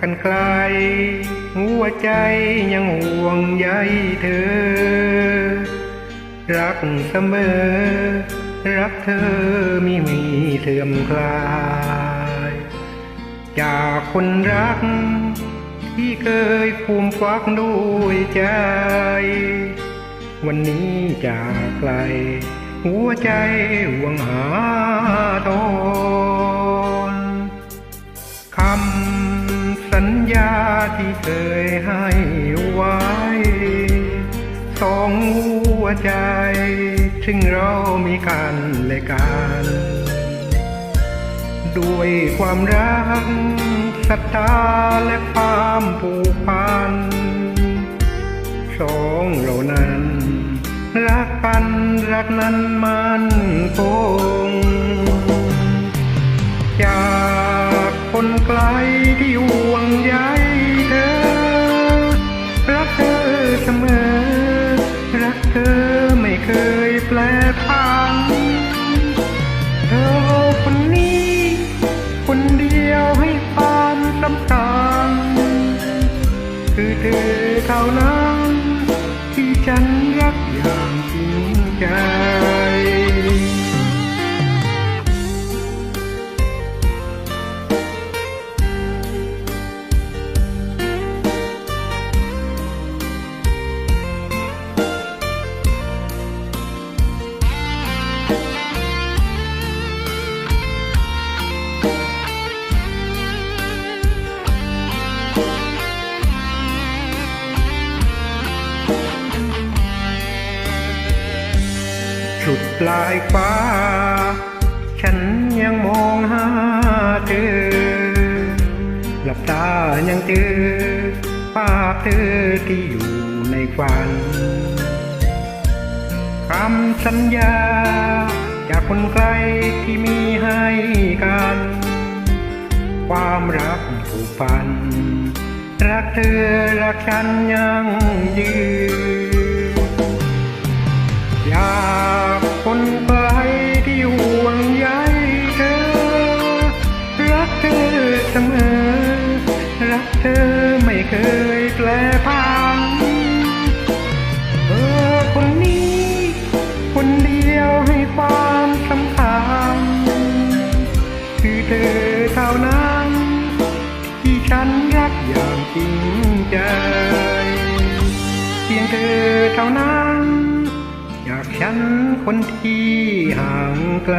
กันไกล หัวใจยังห่วงใยเธอ รักเสมอ รักเธอไม่มีเสื่อมคลาย จากคนรัก ที่เคยภูมิฟักด้วยใจ วันนี้จากไกล หัวใจหวงหาตน เคยให้ไว้ สองหัวใจ ถึงเรามีกันและกัน ด้วยความรักศรัทธาและความผูกพัน สองเรานั้น รักกันรักนั้นมันคง พัง เธอคนนี้ คนเดียวให้ความสำคัญคือเธอเท่านั้นที่ฉัน สุดปลายฟ้า ฉันยังมองหาเธอ หลับตายังเจอภาพเธอที่อยู่ในฝันคำสัญญา จากคนไกลที่มีให้กัน ความรักผูกพัน รักเธอ รักฉันยังยืน เธอไม่เคยแปลพันเธอคนนี้ คนเดียวให้ความสำคัญ คือเธอเท่านั้น ที่ฉันรักอย่างจริงใจเพียงเธอเท่านั้นจากฉันคนที่ห่างไกล